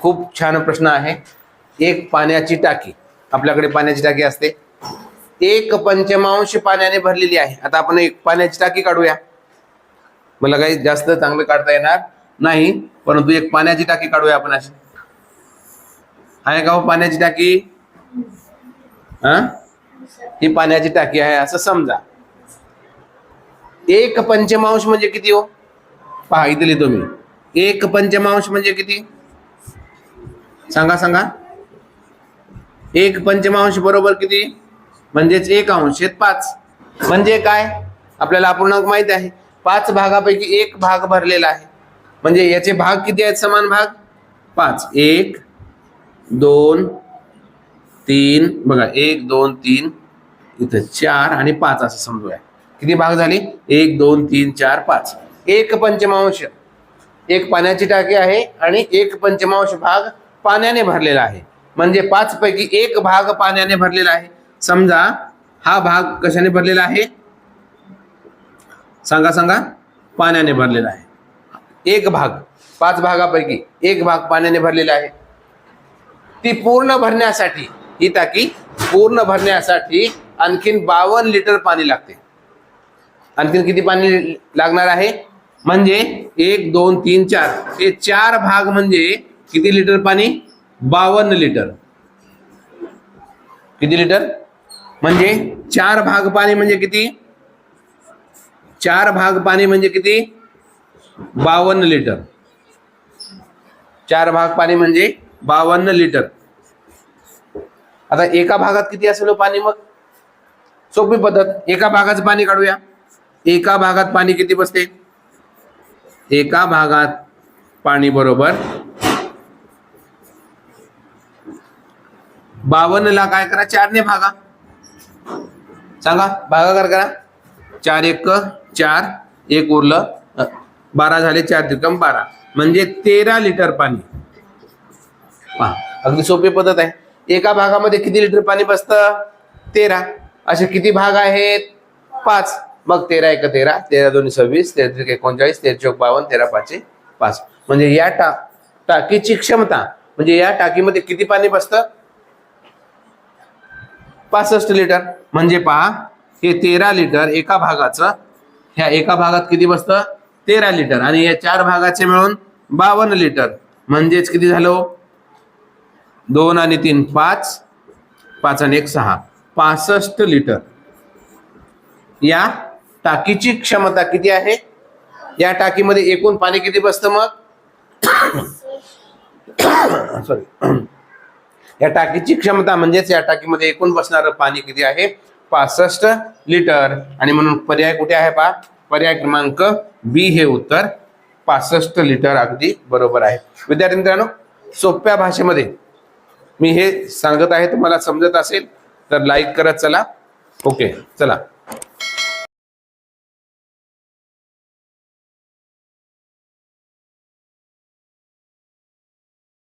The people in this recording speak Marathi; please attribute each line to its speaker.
Speaker 1: खूप छान प्रश्न आहे. एक पाण्याची टाकी. आपल्याकडे पाण्याची टाकी असते. एक पंचमांश पाण्याने भरलेली आहे. आता आपण एक पाण्याची टाकी काढूया. मला काही जास्त चांगलं काढता येणार नाही परंतु एक पाण्याची टाकी काढूया आपण अशी. आहे का हो पाण्याची टाकी? हा? ही पाण्याची टाकी आहे असं समजा. एक पंचमांश म्हणजे किती हो? पहा इथे लिहितो मी. एक पंचमांश म्हणजे किती? सांगा सांगा. एक पंचमांश बरोबर किती? म्हणजेच एक अंश. आहेत पाच. म्हणजे काय? आपल्याला अपूर्णांक माहीत आहे. पाच भागापैकी एक भाग भरलेला आहे. म्हणजे याचे भाग किती आहेत? समान भाग? पाच. एक दोन तीन. बघा एक दोन तीन. इथं चार आणि पाच असं समजूया. किती भाग झाले? एक दोन तीन चार पाच. एक पंचमांश. एक पाण्याची टाकी आहे आणि एक पंचमांश भाग पाण्याने भरलेला आहे. म्हणजे पाच पैकी एक भाग पाण्याने भरलेला आहे. समजा हा भाग कशाने भरलेला आहे? सांगा सांगा. पाण्याने भरलेला आहे. एक भाग पाच भागापैकी एक भाग पाण्याने भरलेला आहे. ती पूर्ण भरण्यासाठी ही टाकी पूर्ण भरण्यासाठी आणखीन बावन्न लिटर पाणी लागते. आणखीन किती पाणी लागणार आहे? म्हणजे एक दोन तीन चार. हे चार भाग म्हणजे किती लिटर पाणी? बावन्न लिटर. किती लिटर? म्हणजे चार भाग पाणी म्हणजे किती? चार भाग पाणी म्हणजे किती? बावन्न लिटर. चार भाग पाणी म्हणजे बावन्न लिटर. आता एका भागात किती असेल पाणी मग? सोपी पद्धत. एका भागाचं पाणी काढूया. एका भागात पाणी किती बसते? एका भागात पाणी बरोबर. बावन्न ला काय करा? चारने भागा. सांगा भागाकार करा चार एक चार एक उरलं. बारा झाले चार त्रिकम बारा. म्हणजे तेरा लिटर पाणी. अगदी सोपी पद्धत आहे. एका भागामध्ये किती लिटर पाणी बसतं? तेरा. असे किती भाग आहेत? पाच. मग तेरा एक तेरा तेरा दोन्ही सव्वीस तेरा एकोणचाळीस तेरा चौक बावन्न तेरा पाचशे पाच. म्हणजे या टा टाकीची क्षमता म्हणजे या टाकीमध्ये किती पाणी बसतं? पासष्ट लिटर. म्हणजे पहा हे तेरा लिटर एका भागाचं ह्या एका भागात किती बसतं? तेरा लिटर. आणि या चार भागाचे मिळून बावन्न लिटर. म्हणजेच किती झालं हो? दोन आणि तीन पाच. पाच आणि एक सहा. पासष्ट लिटर. या टाकीची क्षमता किती आहे? या टाकीमध्ये एकूण पाणी किती बसतं मग? सॉरी या टाकीची क्षमता म्हणजेच या टाकीमध्ये एकूण बसणारं पाणी किती आहे? पासष्ट लिटर. आणि म्हणून पर्याय कुठे आहे पहा? पर्याय क्रमांक बी हे उत्तर. पासष्ट लिटर अगदी बरोबर आहे. विद्यार्थी मित्रांनो सोप्या भाषेमध्ये मी हे सांगत आहे तुम्हाला समजत असेल तर लाईक करत चला. ओके चला.